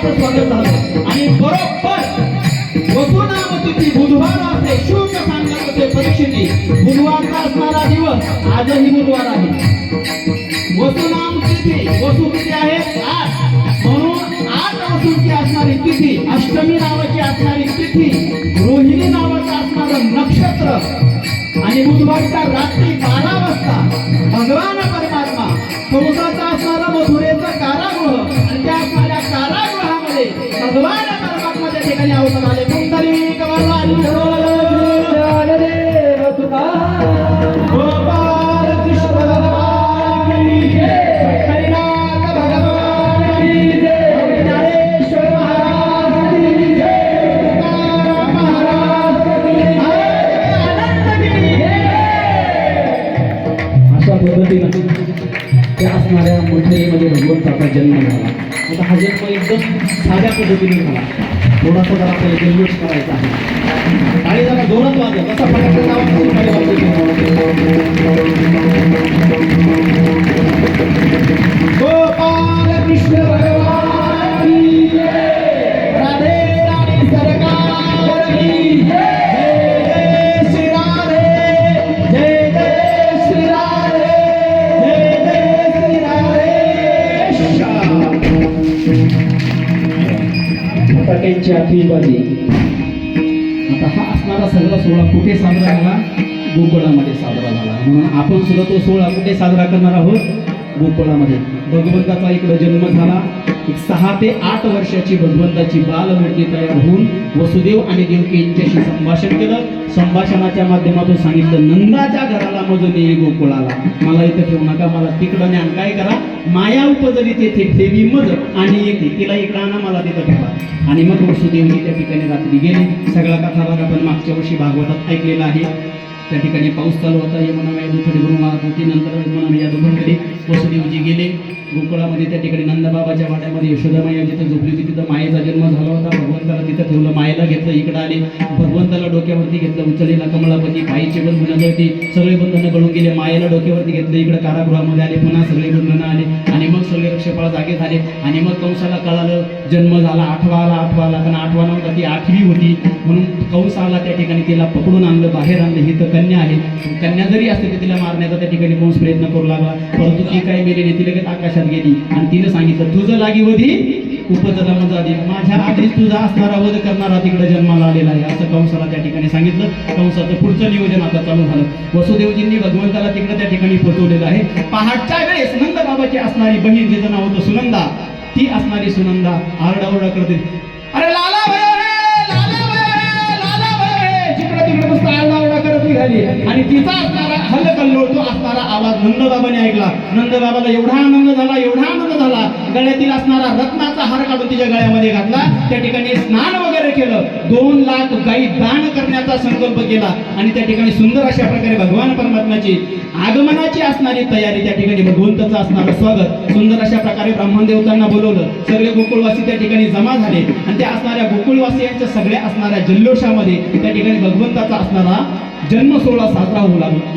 परमात्म्याचं स्वागत झालं आणि बरोबर वसुनाम बुधवार असते शुभ सांगत होते बुधवारचा असणारा दिवस. आजही बुधवार आहे. वसुनाम तिथी वसू किती आहे? आठ. म्हणून आठ वसूची असणारी तिथी अष्टमी नावाची असणारी तिथी रोहिणी नावाचं असणारं नक्षत्र आणि बुधवारच्या रात्री बारा वाजता भगवान परमात्मा कंसाचा असणाऱ्या मंडळीमध्ये भगवंताचा जन्म झाला. आता हा जन्म एकदम साध्या पद्धतीने झाला. थोडासा जरा आपल्याला जल्लोष करायचा आहे. आणि जरा जोरात वाजव. कसा फटाक्याचा आवाज गोकुळामध्ये साजरा झाला. म्हणून आपण सुद्धा तो सोहळा कुठे साजरा करणार आहोत? गोकुळामध्ये भगवंताचा इकडे जन्म झाला. एक सहा ते आठ वर्षाची भगवंताची बालमूर्ती तयार होऊन वसुदेव आणि देवकी यांच्याशी संभाषण केलं. संभाषणाच्या माध्यमातून सांगितलं नंदाच्या घराला मजून ये गोकुळाला. मला इथं ठेवू नका मला तिकडं ज्ञान काय करा? माया उपजली तेथे ठेवी मज आणि येते तिला इकडं आणा मला तिथं ठेवा. आणि मग वसुदेवनी त्या ठिकाणी रात्री गेले. सगळा कथाभाग आपण मागच्या वर्षी भागवतात ऐकलेला आहे. त्या ठिकाणी पाऊस चालू होता. यमुना माया दुथडी भरून वाहत होती नंतर यमुना माया दुभंगली वसुदेवजी गेले. गोकुळामध्ये त्या ठिकाणी नंदबाबाच्या वाड्यामध्ये यशोदामाया जिथं झोपली होती. तिथं मायेचा जन्म झाला होता. भगवंताला तिथं ठेवलं. मायेला घेतलं. इकडं आले. भगवंताला डोक्यावरती घेतलं. उचलेला कमळापती पायीचे बंधनं गळती सगळे बंधनं गळून गेले. मायेला डोक्यावरती घेतलं. इकडं कारागृहामध्ये आले. पुन्हा सगळे बंधनं आले. सगळे जागे झाले. आणि मग कंसाला कळालं जन्म झाला आठवा आला आठवा आला पण आठवा नव्हता ती आठवी होती. म्हणून कंस आला त्या ठिकाणी तिला पकडून आणलं बाहेर आणलं. ही तर कन्या आहे. कन्या जरी असते तर तिला मारण्याचा त्या ठिकाणी कंस प्रयत्न करू लागला. परंतु ती काय मेली नाही ती लगेच आकाशात गेली. आणि तिनं सांगितलं तुझं लागी वधी उपजला मजा माझ्या आधीच तुझा असणारा वध करणारा तिकडे जन्माला आलेला आहे. असं कंसाला त्या ठिकाणी सांगितलं. कंसाचं पुढचं नियोजन आता चालू झालं. वसुदेवजींनी भगवंताला तिकडे त्या ठिकाणी पोहोचवलेलं आहे. पहाटच्या वेळेस नंद बाबाची असणारी बहीण जिचं नाव होतं सुनंदा ती असणारी सुनंदा आरडाओरडा करते. अरे लाला भयो लाला भयो लाला भयो जिकडे तिकडे नुसतं आरडाओरडा करत निघाली. आणि तिचा असणारा हल्लकल्लोळ तो असणारा आवाज नंदबाबाने ऐकला. नंदबाबाला एवढा आनंद झाला एवढा आनंद झाला. गळ्यातील असणारा रत्नाचा हार काढून तिच्या गळ्यामध्ये घातला. त्या ठिकाणी स्नान वगैरे केलं. दोन लाख गाई दान करण्याचा संकल्प केला. आणि त्या ठिकाणी सुंदर अशा प्रकारे भगवान परमात्म्याची आगमनाची असणारी तयारी त्या ठिकाणी भगवंताचं असणारं स्वागत. सुंदर अशा प्रकारे ब्राह्मण देवतांना बोलवलं. सगळे गोकुळवासी त्या ठिकाणी जमा झाले. आणि त्या असणाऱ्या गोकुळवासियांच्या सगळ्या असणाऱ्या जल्लोषामध्ये त्या ठिकाणी भगवंताचा असणारा जन्म सोहळा साजरा होऊ लागला.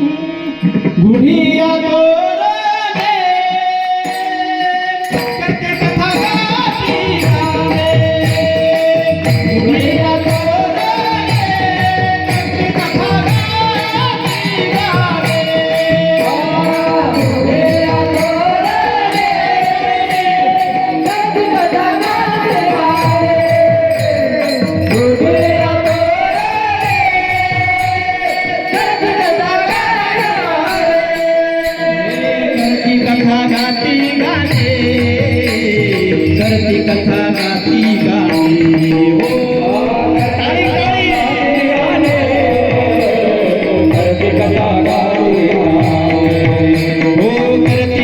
Amen.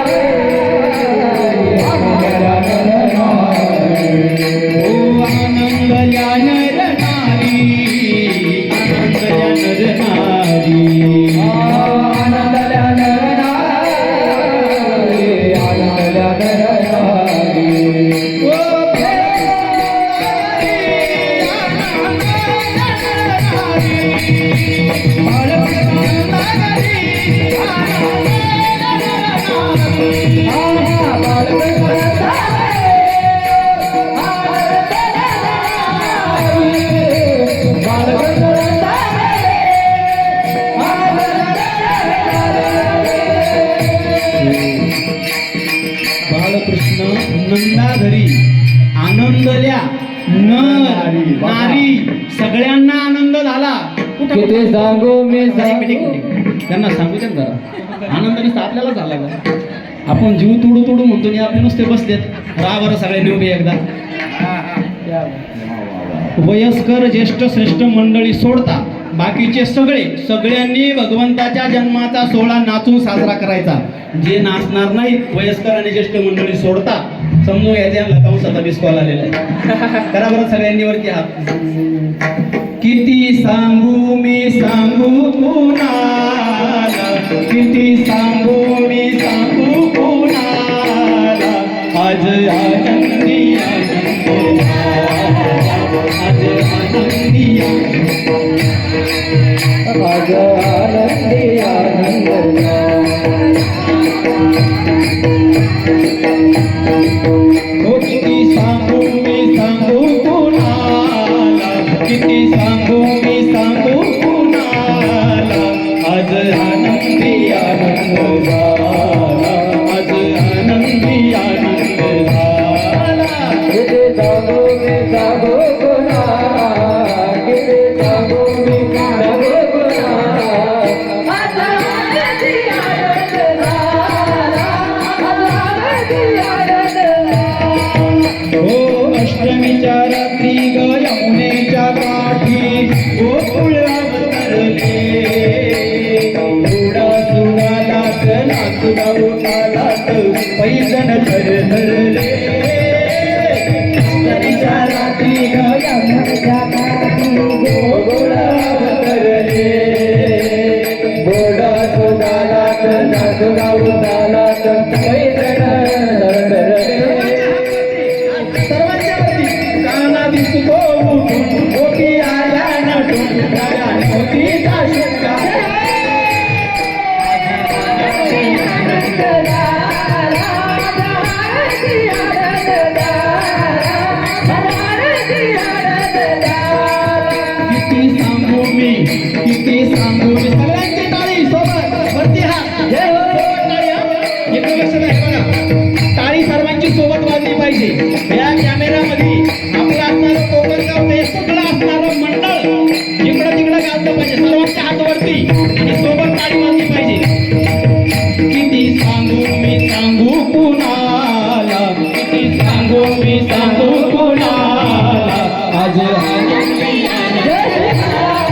बालकृष्ण नंदाधरी आनंदल्या नारी नारी सगळ्यांना आनंद झाला. कुठे सांगू मी त्यांना सांगू द्या जरा. आनंदाने आपल्याला झाला का आपण जीव तुडू तुडू म्हणतो आणि आपले नुसते बसलेत. रा बरं सगळे उभे एकदा. वयस्कर ज्येष्ठ श्रेष्ठ मंडळी सोडता बाकीचे सगळे सगळ्यांनी भगवंताच्या जन्माचा सोहळा नाचून साजरा करायचा. जे नाचणार नाही वयस्कर आणि ज्येष्ठ मंडळी सोडता समजून घ्यायचे कंसाचा कॉल आलेला आहे करा बरं सगळ्यांनी वरती हात. किती सांगू मी सांगू कुणाला किती सांगू मी सांगू आज आनंदी आज आनंदी आज आनंदी आनंद किती सांगू मी सांगू कुणाला किती सांगू मी सांगू कुणाला आज आनंदी आनंद सांगू मी सांगू कुणाला आज आनंदी आनंद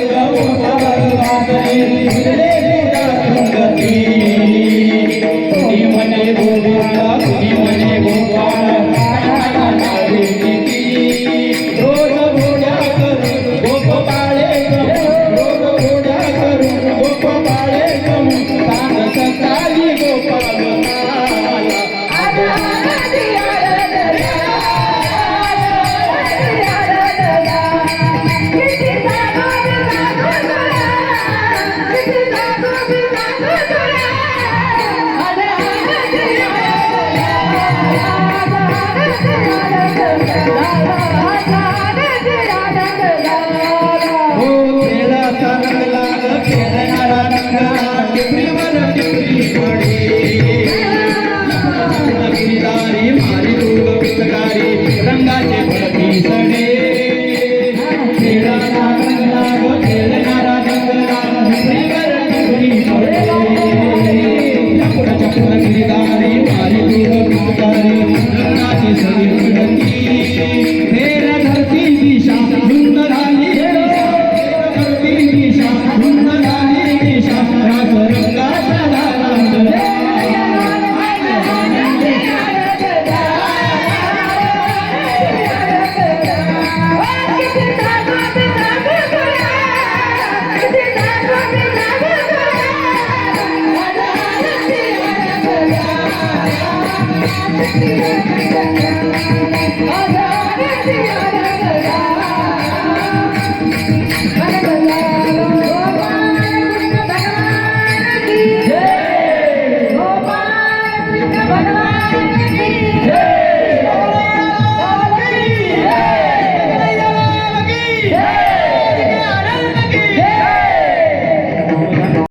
ABP